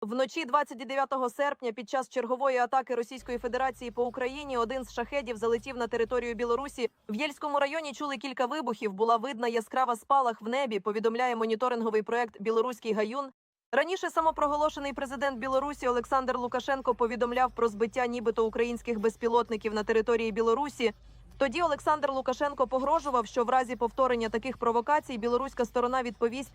Вночі 29 серпня під час чергової атаки Російської Федерації по Україні один з шахедів залетів на територію Білорусі. В Єльському районі чули кілька вибухів. Була видна яскрава спалах в небі. Повідомляє моніторинговий проект Білоруський гаюн. Раніше самопроголошений президент Білорусі Олександр Лукашенко повідомляв про збиття нібито українських безпілотників на території Білорусі. Тоді Олександр Лукашенко погрожував, що в разі повторення таких провокацій білоруська сторона відповість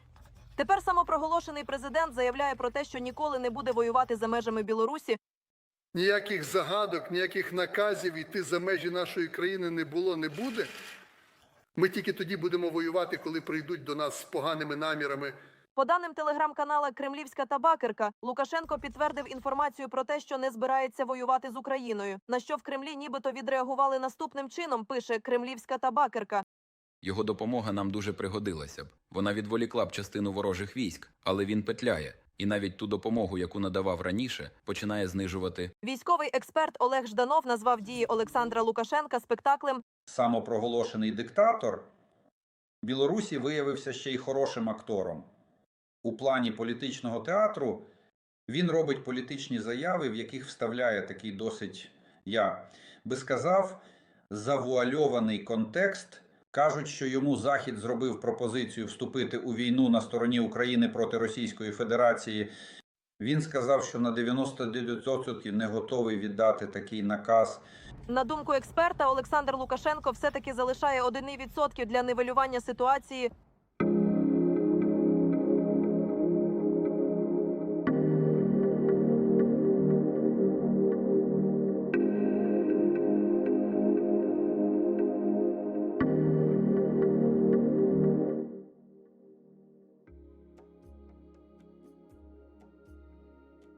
Тепер самопроголошений президент заявляє про те, що ніколи не буде воювати за межами Білорусі. Ніяких загадок, ніяких наказів йти за межі нашої країни не було, не буде. Ми тільки тоді будемо воювати, коли прийдуть до нас з поганими намірами. По даним телеграм-канала Кремлівська табакерка, Лукашенко підтвердив інформацію про те, що не збирається воювати з Україною. На що в Кремлі нібито відреагували наступним чином. Пише Кремлівська табакерка. Його допомога нам дуже пригодилася б. Вона відволікла б частину ворожих військ, але він петляє, і навіть ту допомогу, яку надавав раніше, починає знижувати. Військовий експерт Олег Жданов назвав дії Олександра Лукашенка спектаклем самопроголошений диктатор Білорусі виявився ще й хорошим актором. У плані політичного театру він робить політичні заяви, в яких вставляє такий досить, я би сказав, завуальований контекст. Кажуть, що йому Захід зробив пропозицію вступити у війну на стороні України проти Російської Федерації. Він сказав, що на 99% не готовий віддати такий наказ. На думку експерта, Олександр Лукашенко все таки залишає 1% для нивелювання ситуації.